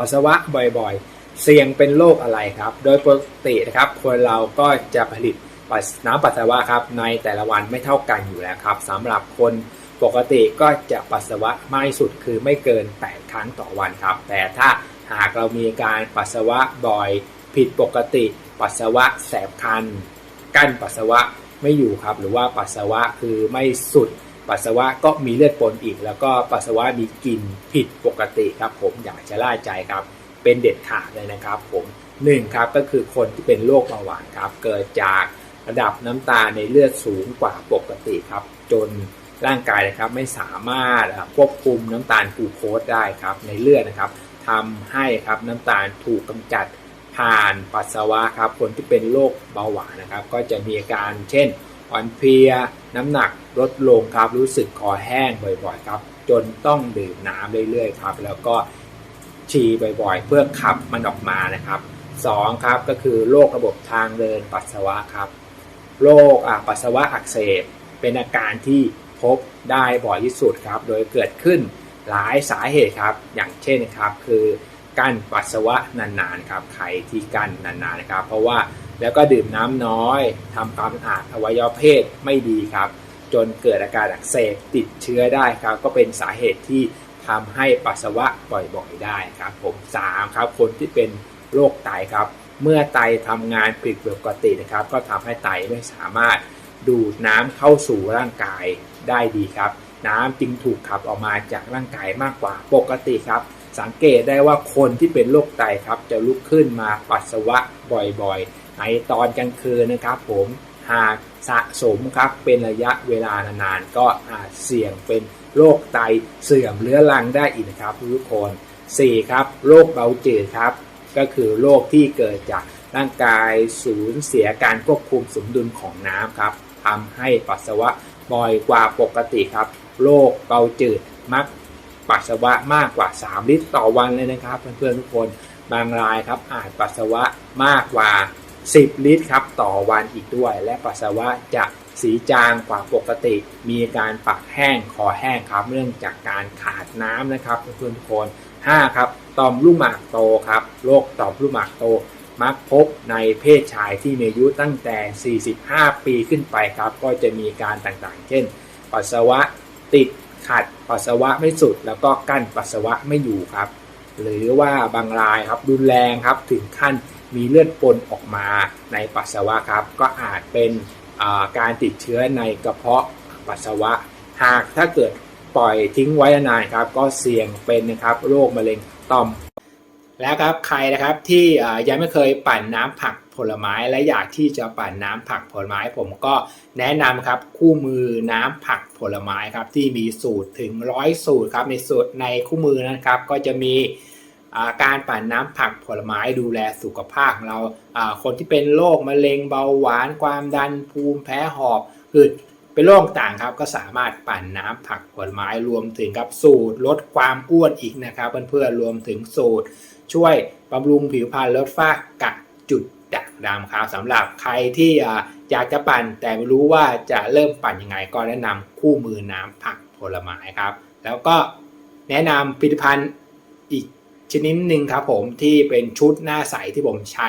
ปัสสาวะบ่อยๆ เสี่ยงเป็นโรคอะไรครับ โดยปกตินะครับคนเราก็จะผลิตน้ำปัสสาวะครับในแต่ละวันไม่เท่ากันอยู่แล้วครับสำหรับคนปกติก็จะปัสสาวะมากที่สุดคือไม่เกิน 8 ครั้งต่อวันครับ แต่ถ้าหากเรามีการปัสสาวะบ่อย ผิดปกติ ปัสสาวะแสบคัน กั้นปัสสาวะไม่อยู่ครับ หรือว่าปัสสาวะคือไม่สุด ปัสสาวะก็มีเลือดปนอีก แล้วก็ปัสสาวะมีกลิ่นผิดปกติครับผมอยากจะล่าใจครับ เป็นเด็ดขาดเลยนะครับผมหนึ่งครับก็คือคนที่เป็นโรคเบาหวานครับเกิดจากระดับน้ำตาในเลือดสูงกว่าปกติครับ จนร่างกายนะครับไม่สามารถควบคุมน้ำตาลกลูโคสได้ครับในเลือดนะครับทำให้ครับน้ำตาลถูกกำจัดผ่านปัสสาวะครับคนที่เป็นโรคเบาหวานนะครับ ก็จะมีอาการเช่น อ่อนเพลีย น้ำหนักลดลงครับ รู้สึกคอแห้งบ่อยๆครับ จนต้องดื่มน้ำเรื่อยๆครับ แล้วก็ฉี่บ่อยๆ เพื่อขับมันออกมานะครับสองครับก็คือโรคระบบทางเดินปัสสาวะครับโรคปัสสาวะอักเสบเป็นอาการที่พบได้บ่อยที่สุดครับ โดยเกิดขึ้นหลายสาเหตุครับ อย่างเช่นครับคือกั้นปัสสาวะนานๆครับใครที่กั้นนานๆนะครับ เพราะว่า แล้วก็ดื่มน้ำน้อยทำความสะอาดอวัยวะเพศไม่ดีครับ จนเกิดอาการอักเสบติดเชื้อได้ครับ ก็เป็นสาเหตุที่ทำให้ปัสสาวะบ่อยๆได้ครับผมสามครับ คนที่เป็นโรคไตครับ เมื่อไตทำงานผิดปกตินะครับ ก็ทำให้ไตไม่สามารถดูดน้ำเข้าสู่ร่างกายได้ดีครับ น้ำจึงถูกขับออกมาจากร่างกายมากกว่าปกติครับ สังเกตได้ว่าคนที่เป็นโรคไตครับ จะลุกขึ้นมาปัสสาวะบ่อยๆ ในตอนกลางคืนนะครับ ผมหากสะสมครับเป็นระยะเวลานานๆก็อาจเสี่ยงเป็นโรคไตเสื่อมเรื้อรังได้อีกนะครับทุกคน 4. ครับโรคเบาจืดครับ ก็คือโรคที่เกิดจากร่างกายสูญเสียการควบคุมสมดุลของน้ำครับทำให้ปัสสาวะบ่อยกว่าปกติครับโรคเบาจืดมัก ปัสสาวะมากกว่า 3 ลิตรต่อวันเลยนะครับ เพื่อนๆทุกคนบางรายครับอาจปัสสาวะมากกว่า 10 ลิตรครับต่อวันอีกด้วย และปัสสาวะจะสีจางกว่าปกติ มีการปากแห้งคอแห้งครับเนื่องจากการขาดน้ำนะครับเพื่อนๆทุกคน 5. ครับต่อมลูกหมากโตครับโรคต่อมลูกหมากโตมักพบในเพศชายที่มีอายุตั้งแต่ 45 ปีขึ้นไปครับ ก็จะมีการต่างๆ เช่น ปัสสาวะติด ขัดปัสสาวะไม่สุด แล้วก็กั้นปัสสาวะไม่อยู่ครับ หรือว่าบางรายครับรุนแรงครับถึงขั้นมีเลือดปนออกมาในปัสสาวะครับ ก็อาจเป็นการติดเชื้อในกระเพาะปัสสาวะ หากถ้าเกิดปล่อยทิ้งไว้นานครับ ก็เสี่ยงเป็นนะครับโรคมะเร็งต่อม แล้วครับใครนะครับที่ยังไม่เคยปั่นน้ำผักผลไม้และอยากที่จะปั่นน้ำผักผลไม้ ผมก็แนะนำครับคู่มือน้ำผักผลไม้ครับที่มีสูตรถึงร้อยสูตรครับในสูตรในคู่มือนะครับ ก็จะมีการปั่นน้ำผักผลไม้ดูแลสุขภาพของเราคนที่เป็นโรคมะเร็งเบาหวานความดันภูมิแพ้หอบหืด เป็นโรคต่างครับก็สามารถปั่นน้ำผักผลไม้รวมถึงกับสูตรลดความอ้วนอีกนะครับเพื่อนๆรวมถึงสูตร ช่วยบำรุงผิวพรรณลดฝ้ากระจุดด่างดำครับสำหรับใครที่อยากจะปั่นแต่ไม่รู้ว่าจะเริ่มปั่นยังไงก็แนะนำคู่มือน้ำผักผลไม้ครับ แล้วก็แนะนำผลิตภัณฑ์อีกชนิดหนึ่งครับผมที่เป็นชุดหน้าใสที่ผมใช้